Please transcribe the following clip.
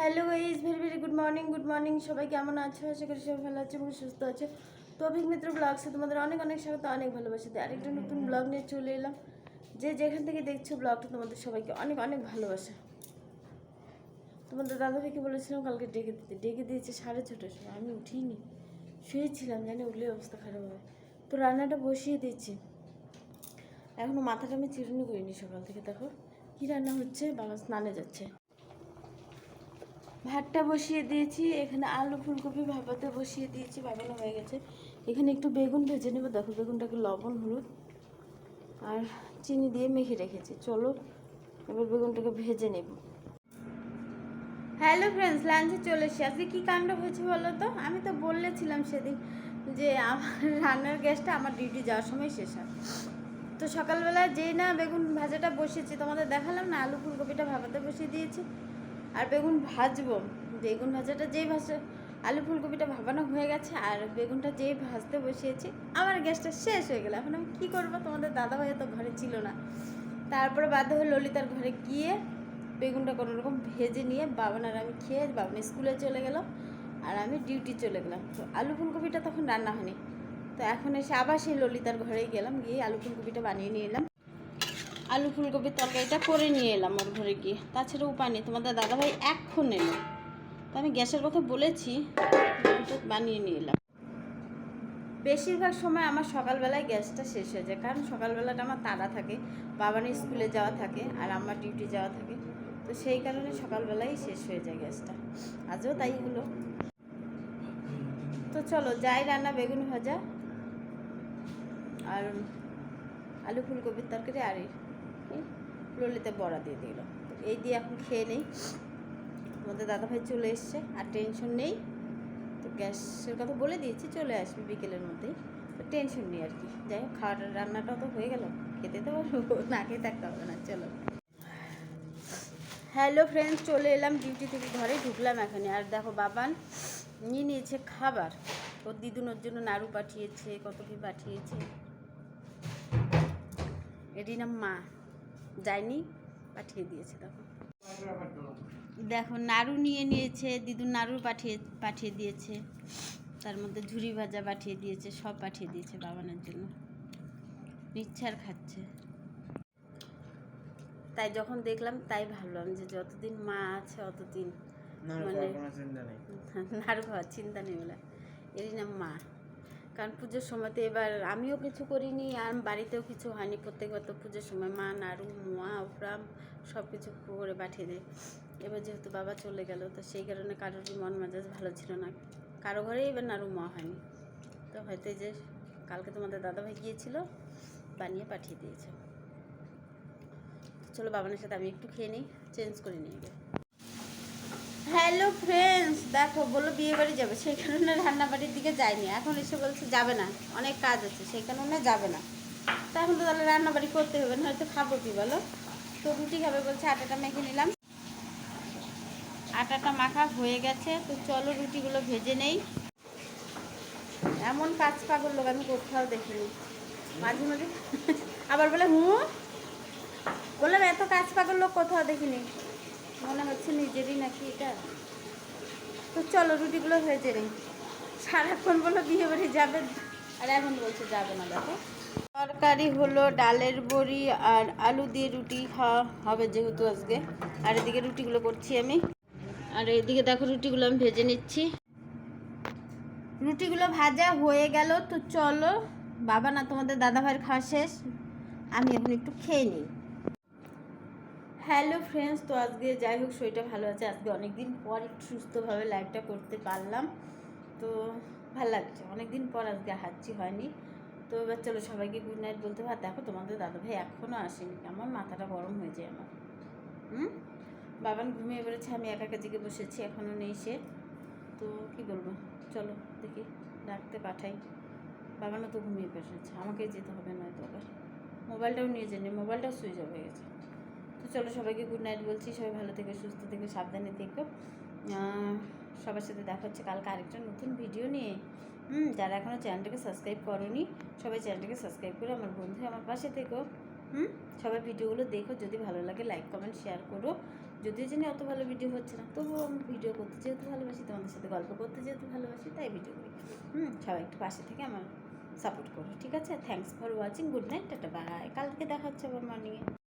Hello guys very very good morning good morning সবাই কেমন আছো? আশা করি সবাই ভালো আছে এবং সুস্থ আছে। তো অভিক মিত্র ব্লগসে তোমাদের অনেক অনেক স্বাগত, অনেক ভালোবাসা দিই আরেকটা নতুন ব্লগ নিয়ে চলে এলাম। যে যেখান থেকে দেখছ ব্লগটা তোমাদের সবাইকে অনেক অনেক ভালোবাসা। তোমাদের দাদা ভাইকে বলেছিলাম কালকে ডেকে দিতে। ডেকে দিয়েছে সাড়ে ছটার সময়। আমি উঠিনি। শুয়েছিলাম, জানি উঠলে অবস্থা খারাপ হবে। তো রান্নাটা বসিয়ে দিয়েছি। এখনও মাথাটা আমি চিরুনি করিনি সকাল থেকে, দেখো। কী রান্না হচ্ছে? বাবা স্নানে যাচ্ছে। ভাতটা বসিয়ে দিয়েছি, এখানে আলু ফুলকপি ভাপাতে বসিয়ে দিয়েছি, ভাপানো হয়ে গেছে। এখানে একটু বেগুন ভেজে নেব, দেখো বেগুনটাকে লবণ, হলুদ আর চিনি দিয়ে মেখে রেখেছি। চলো এবার বেগুনটাকে ভেজে নেব। হ্যালো ফ্রেন্ডস লাঞ্চে চলে এসেছি। আজকে কী কাণ্ড হয়েছে বলো তো? আমি তো বলেছিলাম সেদিন যে আমার রান্নার গ্যাসটা আমার ডিউটি যাওয়ার সময় শেষ হয়। তো সকালবেলা যেই না বেগুন ভাজাটা বসিয়েছি তোমাদের দেখালাম না, আলু ফুলকপিটা ভাপাতে বসিয়ে দিয়েছি। আর বেগুন ভাজবো। বেগুন ভাজাটা যেই ভাজা, আলু ফুলকপিটা ভাবানো হয়ে গেছে, আর বেগুনটা যেই ভাজতে বসিয়েছি, আমার গ্যাসটা শেষ হয়ে গেল। এখন আমি কী করব? তোমাদের দাদা ভাই তো ঘরে ছিল না। তারপরে বাধ্য হয়ে ললিতার ঘরে গিয়ে বেগুনটা কোনো রকম ভেজে নিয়ে বাবান আর আমি খেয়ে বাবান স্কুলে চলে গেল আর আমি ডিউটি চলে গেলাম। তো আলু ফুলকপিটা তখন রান্না হয়নি। তো এখন এসে আবার সেই ললিতার ঘরেই গেলাম, গিয়ে আলু ফুলকপিটা বানিয়ে নিয়ে এলাম। আলু ফুলকপির তরকারিটা করে নিয়ে এলাম ওর ঘরে গিয়ে। তাছাড়া উপায় নেই, তোমাদের দাদাভাই এখন এলো। তো আমি গ্যাসের কথা বলেছি বানিয়ে নিয়ে এলাম। বেশিরভাগ সময় আমার সকালবেলায় গ্যাসটা শেষ হয়ে যায়, কারণ সকালবেলাটা আমার তাড়া থাকে বাবার স্কুলে যাওয়া থাকে আর আমার ডিউটি যাওয়া থাকে। তো সেই কারণে সকালবেলাই শেষ হয়ে যায় গ্যাসটা। আজও তাই হলো। তো চলো, যাই রান্না, বেগুন ভাজা আর আলু ফুলকপির তরকারি আর ললিতে বড়া দিয়ে দিল। এই দিয়ে এখন খেয়ে নেই। আমাদের দাদাভাই চলে এসছে, আর টেনশন নেই। তো গ্যাসের কথা বলে দিয়েছি, চলে আসবে বিকেলের মধ্যেই। তো টেনশন নেই আর কি। যাই হোক, খাওয়াটা, রান্নাটাও তো হয়ে গেল। খেতে তো পারব না খেয়ে থাকতে হবে না, চলো। হ্যালো ফ্রেন্ডস চলে এলাম ডিউটি থেকে ঘরে, ঢুকলাম এখানে। আর দেখো, বাবান নিয়ে নিয়েছে খাবার। ওর দিদুন ওর জন্য নাড়ু পাঠিয়েছে, কত কি পাঠিয়েছে। এটি না মা। যায়নি পাঠিয়ে দিয়েছে দেখো দেখো নাড়ু নিয়ে নিয়েছে দিদুন নাড়ু পাঠিয়ে পাঠিয়ে দিয়েছে। তার মধ্যে ঝুড়ি ভাজা পাঠিয়ে দিয়েছে সব পাঠিয়ে দিয়েছে বাবানের জন্য। নিচ্ছে আর খাচ্ছে। তাই যখন দেখলাম তাই ভাবলাম যে যতদিন মা আছে অতদিন মানে নাড়ু খাওয়ার চিন্তা নেই বলে। এরই নাম মা। কারণ পুজোর সময়তে এবার আমিও কিছু করিনি, আর বাড়িতেও কিছু হয়নি। প্রত্যেকবার তো পুজোর সময় মা নাড়ু মোয়া উপরাম সব কিছু করে পাঠিয়ে দেয়। এবার যেহেতু বাবা চলে গেল, তো সেই কারণে কারোরই মন মেজাজ ভালো ছিল না। কারও ঘরেই এবার নাড়ু মোয়া হয়নি। তো হয়তো এই যে কালকে তোমাদের দাদাভাই গিয়েছিল, বানিয়ে পাঠিয়ে দিয়েছে। চলো বাবানের সাথে আমি একটু খেয়ে নিই, চেঞ্জ করে নিয়ে গিয়ে হ্যালো ফ্রেন্ডস দেখো, বলল বিয়ে বাড়ি যাবে সেই কারণে রান্নাবাড়ির দিকে যায়নি। এখন এসে বলছে যাবে না, অনেক কাজ আছে সেই কারণে যাবে না। তা এখন তো তাহলে রান্নাবাড়ি করতে হবে, না হয়তো খাব কি বলো? তো রুটি খাবে বলছে, আটাটা মেখে নিলাম। আটাটা মাখা হয়ে গেছে, তো চলো রুটিগুলো ভেজে নেই। এমন কাজ পাগল লোক, আমি কোথাও দেখিনি। মাঝে মাঝে, আবার বলে, হুঁ? বললাম, এত কাজ পাগল লোক কোথাও দেখিনি। মনে হচ্ছে নিজেরই নাকি এটা? তো চলো, রুটিগুলো ভেজে নেই সারাক্ষণ বলো বিয়ে বাড়ি যাবে। আর এখন বলছে যাবে না, দেখো। তরকারি হলো ডালের বড়ি আর আলু দিয়ে রুটি খাওয়া হবে যেহেতু আজকে। আর এদিকে রুটিগুলো করছি আমি। আর এদিকে দেখো রুটিগুলো আমি ভেজে নিচ্ছি। রুটিগুলো ভাজা হয়ে গেল, তো চলো। বাবা না তোমাদের দাদা ভাইয়ের খাওয়া শেষ। আমি এখন একটু খেয়ে নিই। হ্যালো ফ্রেন্ডস তো আজকে যাই হোক শরীরটা ভালো আছে। আজকে অনেক দিন পর একটু সুস্থভাবে লাইভটা করতে পারলাম। তো ভালো লাগছে। অনেক দিন পর আজকে হাঁচি হয়নি। তো এবার চলো সবাইকে গুড নাইট বলতে পার দেখো, তোমাদের দাদা ভাই এখনও আসেনি। আমার মাথাটা গরম হয়ে যায় আমার। হুম? বাবান ঘুমিয়ে পড়েছে, আমি একা একা জেগে বসেছি এখনও নেই সে। তো কি বলব? চলো দেখি, ডাকতে পাঠাই। বাবানও তো ঘুমিয়ে পড়েছে। আমাকে যেতে হবে নয়তো আবার। মোবাইলটাও নিয়ে যায়নি, মোবাইলটাও সুইচ অফ হয়ে গেছে। চলো সবাইকে গুড নাইট বলছি। সবাই ভালো থেকে, সুস্থ থেকে, সাবধানে থেকো। সবার সাথে দেখা হচ্ছে কালকে আরেকটা নতুন ভিডিও নিয়ে। হুম, যারা এখনও চ্যানেলটাকে সাবস্ক্রাইব করনি, সবাই চ্যানেলটাকে সাবস্ক্রাইব করে আমার বন্ধু আমার পাশে থেকো। হুম সবাই ভিডিওগুলো দেখো। যদি ভালো লাগে লাইক কমেন্ট শেয়ার করো। যদিও জানি অত ভালো ভিডিও হচ্ছে না, তবুও আমি ভিডিও করতে যেহেতু ভালোবাসি, তোমাদের সাথে গল্প করতে যেহেতু ভালোবাসি, তাই ভিডিও করি। হুম, সবাই একটু পাশে থেকে আমার সাপোর্ট করো, ঠিক আছে? Thanks for watching good night tata bye কালকে দেখা হচ্ছে আবার মর্নিংয়ে